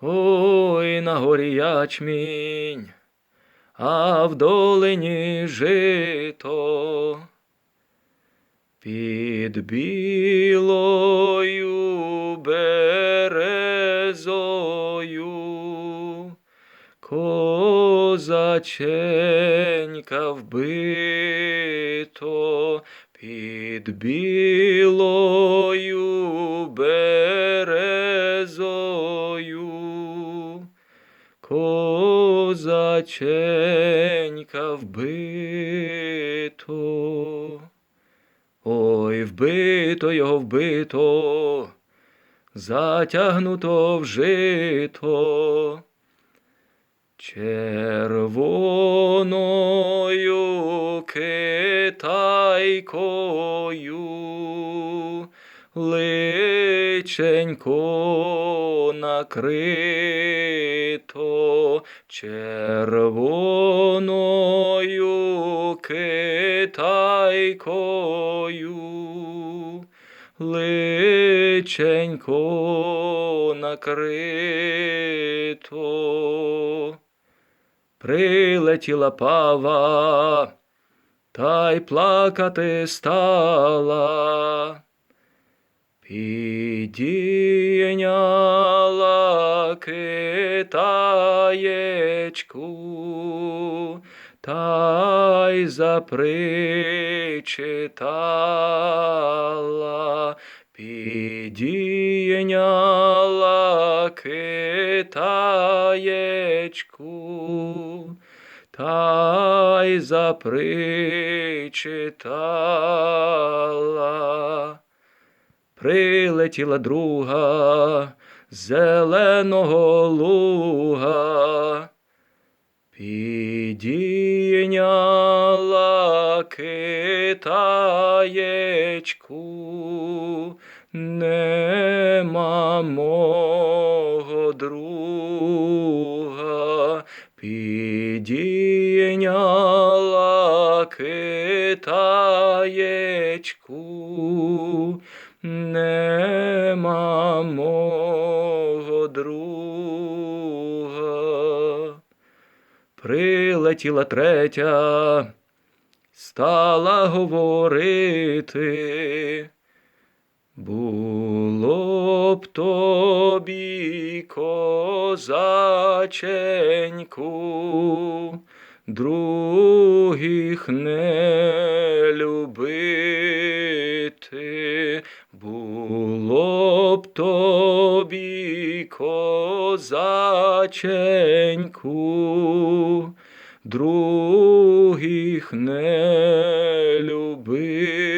Ой, на горі ячмінь, а в долині жито. Під білою березою козаченька вбито під білою березою козаченька вбито. Ой, вбито його вбито, затягнуто в жито. Червоною китайкою личенько накрито червоною китайкою личенько накрито. Прилетіла пава, та й плакати стала. Підійняла китаєчку, та й запричитала. Підійняла китаєчку, та й запричитала. Прилетіла друга зеленого луга, підійняла китаєчку, нема мого друга, підійняла китаєчку, нема мого друга. Прилетіла третя, стала говорити. Було б тобі, козаченьку, других не любити, козаченьку, других не любити.